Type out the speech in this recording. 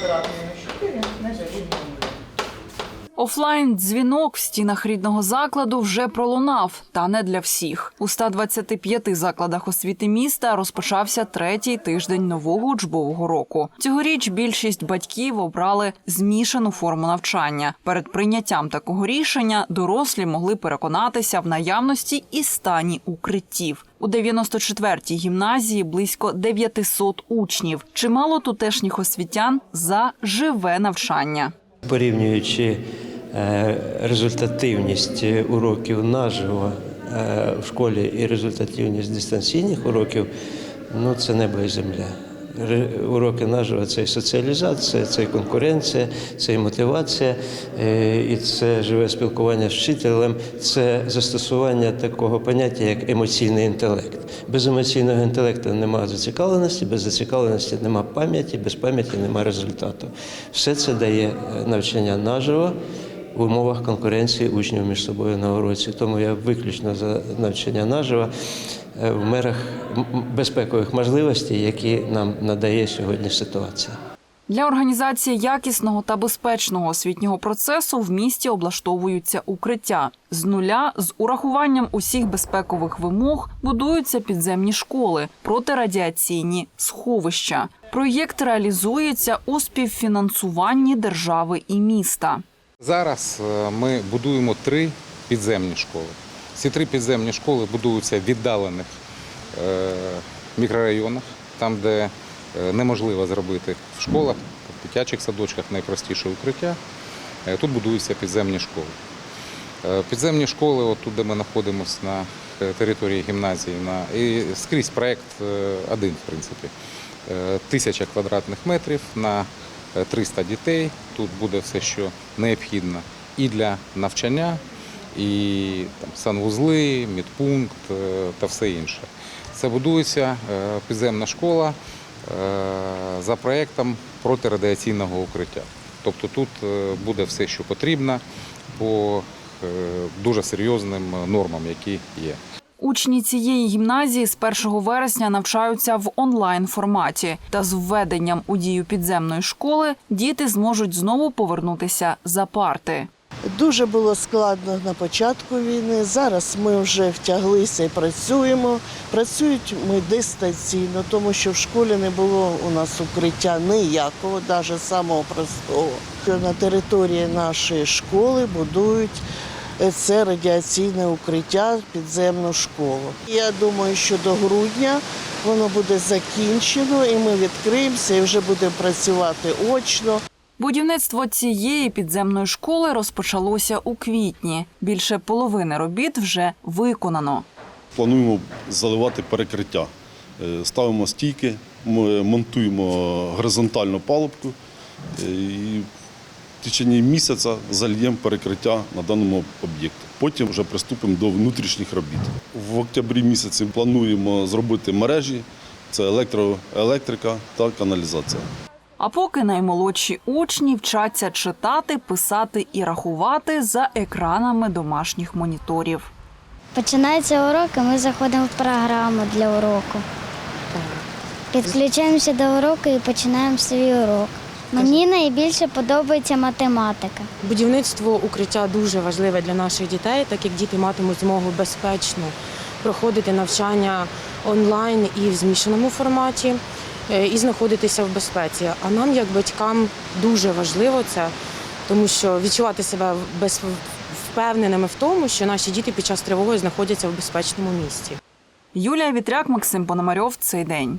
kvadrat metre. Görüyorsunuz ne bilmiyorum. Офлайн дзвінок в стінах рідного закладу вже пролунав, та не для всіх. У 125 закладах освіти міста розпочався третій тиждень нового учбового року. Цьогоріч більшість батьків обрали змішану форму навчання. Перед прийняттям такого рішення дорослі могли переконатися в наявності і стані укриттів. У 94-й гімназії близько 900 учнів. Чимало тутешніх освітян за живе навчання. Порівнюючи результативність е, уроків наживо е, в школі і результативність дистанційних уроків, ну це небо і земля. Уроки наживо це і соціалізація, це і конкуренція, це і мотивація, е, і це живе спілкування з вчителем, це застосування такого поняття, як емоційний інтелект. Без емоційного інтелекту немає зацікавленості, без зацікавленості немає пам'яті, без пам'яті немає результату. Все це дає навчання наживо в умовах конкуренції учнів між собою на уроці. Тому я виключно за навчання наживо е, в мерах безпекових можливостей, які нам надає сьогодні ситуація. Для організації якісного та безпечного освітнього процесу в місті облаштовуються укриття. З нуля з урахуванням усіх безпекових вимог будуються підземні школи, протирадіаційні сховища. Проєкт реалізується у співфінансуванні держави і міста. Зараз е, ми будуємо три підземні школи. Ці три підземні школи будуються в віддалених е, мікрорайонах, там, де е, неможливо зробити в школах, в дитячих садочках найпростіше укриття. Тут будуються підземні школи. Підземні школи, от де ми знаходимося на території гімназії, на, і скрізь проєкт один, в принципі. Тисяча квадратних метрів на 300 дітей. Тут буде все, що необхідно і для навчання, і там, санвузли, медпункт е, та все інше. Це будується е, підземна школа е, за проєктом протирадіаційного укриття. Тобто тут буде все, що потрібно по дуже серйозним нормам, які є. Учні цієї гімназії з 1 вересня навчаються в онлайн форматі. Та з введенням у дію підземної школи діти зможуть знову повернутися за парти. Дуже було складно на початку війни. Зараз ми вже втяглися і працюємо. Працюють ми дистанційно, тому що в школі не було у нас укриття ніякого, навіть самого простого. На території нашої школи будують це радіаційне укриття, підземну школу. Я думаю, що до грудня воно буде закінчено, і ми відкриємося і вже будемо працювати очно. Будівництво цієї підземної школи розпочалося у квітні. Більше половини робіт вже виконано. Плануємо заливати перекриття. Е, Ставимо стійки, ми монтуємо горизонтальну палубку е, і в течение місяця зальємо перекриття на даному об'єкті. Потім вже приступимо до внутрішніх робіт. В октябрі місяці плануємо зробити мережі, це електро, електрика та каналізація. А поки наймолодші учні вчаться читати, писати і рахувати за екранами домашніх моніторів. Починається урок, і ми заходимо в програму для уроку. Підключаємося до уроку і починаємо свій урок. Мені найбільше подобається математика. Будівництво укриття дуже важливе для наших дітей, так як діти матимуть змогу безпечно проходити навчання онлайн і в змішаному форматі, е, і знаходитися в безпеці. А нам, як батькам, дуже важливо це, тому що відчувати себе без впевненими в тому, що наші діти під час тривоги знаходяться в безпечному місці. Юлія Вітряк, Максим Пономарьов. Цей день.